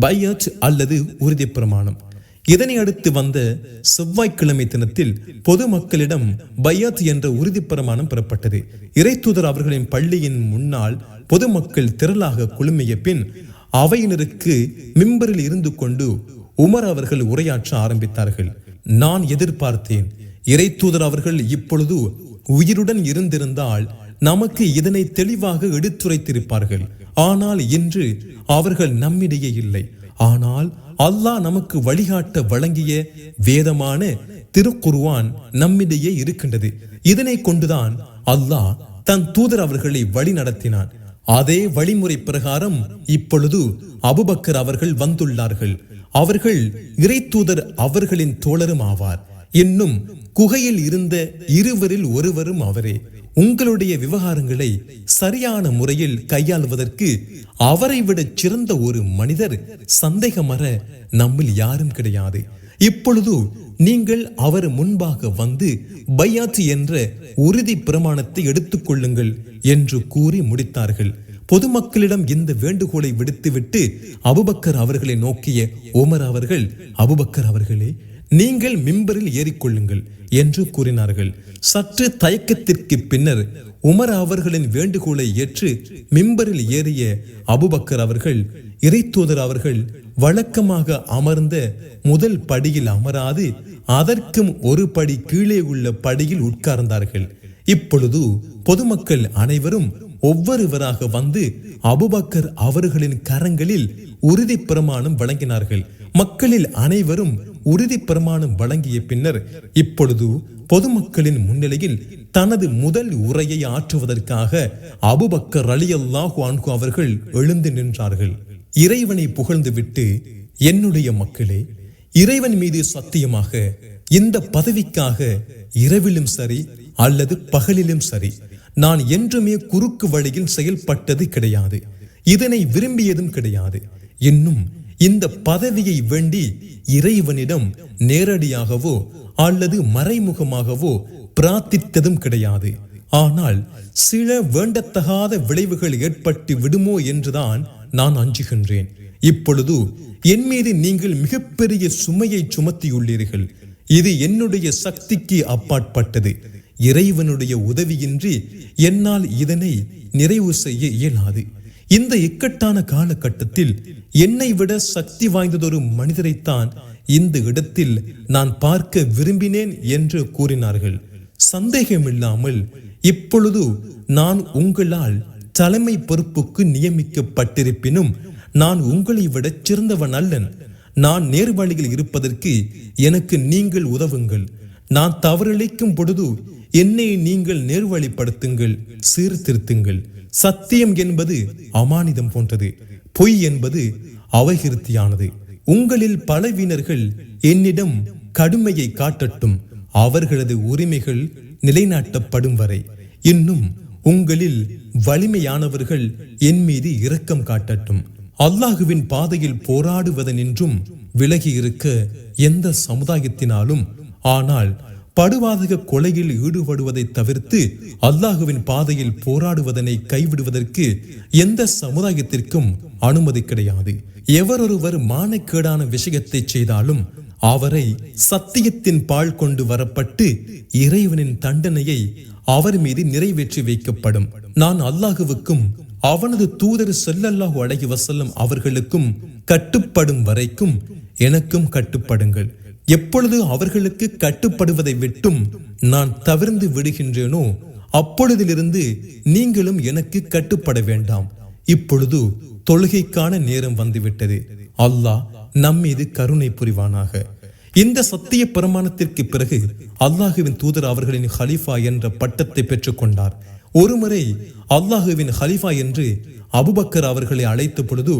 பையத் அல்லது உறுதி பிரமாணம் இதனை அடுத்து வந்த செவ்வாய்க்கிழமை தினத்தில் பொதுமக்களிடம் பையாத் என்ற உறுதி பிரமாணம் பெறப்பட்டது இறைத்தூதர் அவர்களின் பள்ளியின் முன்னால் பொதுமக்கள் திரளாக குழுமிய பின் அவையினருக்கு மிம்பரில் இருந்து கொண்டு உமர் அவர்கள் உரையாற்ற ஆரம்பித்தார்கள். நான் எதிர்பார்த்தேன். இறைத்தூதர் அவர்கள் இப்பொழுது உயிருடன் இருந்திருந்தால் நமக்கு இதனை தெளிவாக எடுத்துரைத்திருப்பார்கள். ஆனால் இன்று அவர்கள் நம்மிடையே இல்லை. ஆனால் அல்லாஹ் நமக்கு வழிகாட்ட வழங்கிய வேதமான திருக்குருவான் நம்மிடையே இருக்கின்றது. இதனை கொண்டுதான் அல்லாஹ் தன் தூதர் அவர்களை வழி நடத்தினான். அதே வழிமுறை பிரகாரம் இப்பொழுது அபுபக்கர் அவர்கள் வந்துள்ளார்கள். அவர்கள் இறை தூதர் அவர்களின் தோழரும் ஆவார். இன்னும் குகையில் இருந்த இருவரில் ஒருவரும் அவரே. உங்களுடைய விவகாரங்களை சரியான முறையில் கையாளுவதற்கு அவரை விட சிறந்த ஒரு மனிதர் சந்தேகமற நம்மில் யாரும் கிடையாது. இப்பொழுது நீங்கள் அவர் முன்பாக வந்து பையாத்து என்ற உறுதி பிரமாணத்தை எடுத்துக்கொள்ளுங்கள் என்று கூறி முடித்தார்கள். பொதுமக்களிடம் இந்த வேண்டுகோளை விடுத்துவிட்டு அபுபக்கர் அவர்களை நோக்கிய உமர் அவர்கள் அபுபக்கர் அவர்களே நீங்கள் மிம்பரில் ஏறிக்கொள்ளுங்கள் என்று கூறினார்கள். சற்று தயக்கத்திற்கு பின்னர் உமர் அவர்களின் வேண்டுகோளை ஏற்று மிம்பரில் ஏறிய அபுபக்கர் அவர்கள் இறைத்தூதர் அவர்கள் வழக்கமாக அமர்ந்த முதல் படியில் அமராது அதற்கும் ஒரு படி கீழே உள்ள படியில் உட்கார்ந்தார்கள். இப்பொழுது பொதுமக்கள் அனைவரும் ஒவ்வொருவராக வந்து அபுபக்கர் அவர்களின் கரங்களில் உறுதி பிரமாணம் வழங்கினார்கள். மக்களில் அனைவரும் உறுதி பிரமாணம் வழங்கிய பின்னர் இப்பொழுது பொதுமக்களின் முன்னிலையில் தனது முதல் உரையை ஆற்றுவதற்காக அபுபக்கர் அலி அல்லாஹு அன்கு அவர்கள் எழுந்து நின்றார்கள். இறைவனை புகழ்ந்துவிட்டு என்னுடைய மக்களே இறைவன் மீது சத்தியமாக இந்த பதவிக்காக இரவிலும் சரி அல்லது பகலிலும் சரி நான் என்றுமே குறுக்கு வழியில் செயல்பட்டது கிடையாது. இதனை விரும்பியதும் கிடையாது. இன்னும் இந்த பதவியை வேண்டி இறைவனிடம் நேரடியாகவோ அல்லது மறைமுகமாகவோ பிரார்த்தித்ததும் கிடையாது. ஆனால் சில வேண்டத்தகாத விளைவுகள் ஏற்பட்டு விடுமோ என்றுதான் நான் அஞ்சுகின்றேன். இப்பொழுது என் மீது நீங்கள் மிகப்பெரிய சுமையை சுமத்தியுள்ளீர்கள். இது என்னுடைய சக்திக்கு அப்பாற்பட்டது. இறைவனுடைய உதவியின்றி என்னால் இதனை நிறைவு செய்ய இயலாது. இந்த இக்கட்டான காலகட்டத்தில் என்னை விட சக்தி வாய்ந்ததொரு மனிதரைத்தான் இந்த இடத்தில் நான் பார்க்க விரும்பினேன் என்று கூறினார்கள். சந்தேகமில்லாமல் இப்பொழுது நான் உங்களால் தலைமை பொறுப்புக்கு நியமிக்கப்பட்டிருப்பினும் நான் உங்களை விட சிறந்தவன் அல்லன். நான் நேர்வழியில் இருப்பதற்கு எனக்கு நீங்கள் உதவுங்கள். நான் தவறிழைக்கும் பொழுது என்னை நீங்கள் நேர்வழிப்படுத்துங்கள் சீர்திருத்துங்கள். சத்தியம் என்பது அமானிதம் போன்றது. பொய் என்பது அவகிருத்தியானது உங்களில் பலவீனர்கள் என்னிடம் கடுமையை காட்டட்டும். அவர்களது உரிமைகள் நிலைநாட்டப்படும் வரை. இன்னும் உங்களில் வலிமையானவர்கள் என் மீது இரக்கம் காட்டட்டும். அல்லாஹுவின் பாதையில் போராடுவதனின்றும் விலகி இருக்க எந்த சமுதாயத்தினாலும் ஆனால் படுவாதக கொலையில் ஈடுபடுவதை தவிர்த்து அல்லாஹுவின் பாதையில் போராடுவதனை கைவிடுவதற்கு எந்த சமுதாயத்திற்கும் அனுமதி கிடையாது. எவரொருவர் மானக்கேடான விஷயத்தை செய்தாலும் அவரை சத்தியத்தின் பால் கொண்டு வரப்பட்டு இறைவனின் தண்டனையை அவர் மீது நிறைவேற்றி வைக்கப்படும். நான் அல்லாஹுவுக்கும் அவனது தூதர் செல்லல்லாஹு அழகி வசல்லம் அவர்களுக்கும் கட்டுப்படும் வரைக்கும் எனக்கும் கட்டுப்படுங்கள். எப்பொழுது அவர்களுக்கு கட்டுப்படுவதை விட்டும் நான் தவிர்ந்து விடுகின்றேனோ அப்பொழுதிலிருந்து நீங்களும் எனக்கு கட்டுப்பட வேண்டாம். இப்பொழுது தொழுகைக்கான நேரம் வந்துவிட்டது. அல்லாஹ் நம்மீது கருணை புரிவானாக. இந்த சத்திய பிரமாணத்திற்கு பிறகு அல்லாஹுவின் தூதர் அவர்களின் ஹலீஃபா என்ற பட்டத்தை பெற்றுக்கொண்டார். ஒருமுறை அல்லாஹுவின் ஹலீஃபா என்று அபுபக்கர் அவர்களை அழைத்த பொழுது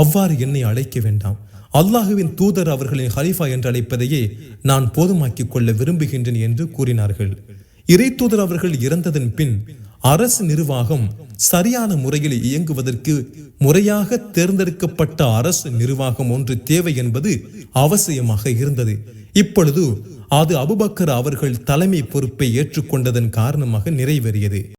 அவ்வாறு என்னை அழைக்க வேண்டாம். அல்லாஹுவின் தூதர் அவர்களின் ஹலீஃபா என்று அழைப்பதையே நான் போதுமாக்கிக் கொள்ள விரும்புகின்றேன் என்று கூறினார்கள். இறை தூதர் அவர்கள் இறந்ததன் பின் அரசு நிர்வாகம் சரியான முறையில் இயங்குவதற்கு முறையாக தேர்ந்தெடுக்கப்பட்ட அரசு நிர்வாகம் ஒன்று தேவை என்பது அவசியமாக இருந்தது. இப்பொழுது அது அபுபக்கர் அவர்கள் தலைமை பொறுப்பை ஏற்றுக்கொண்டதன் காரணமாக நிறைவேறியது.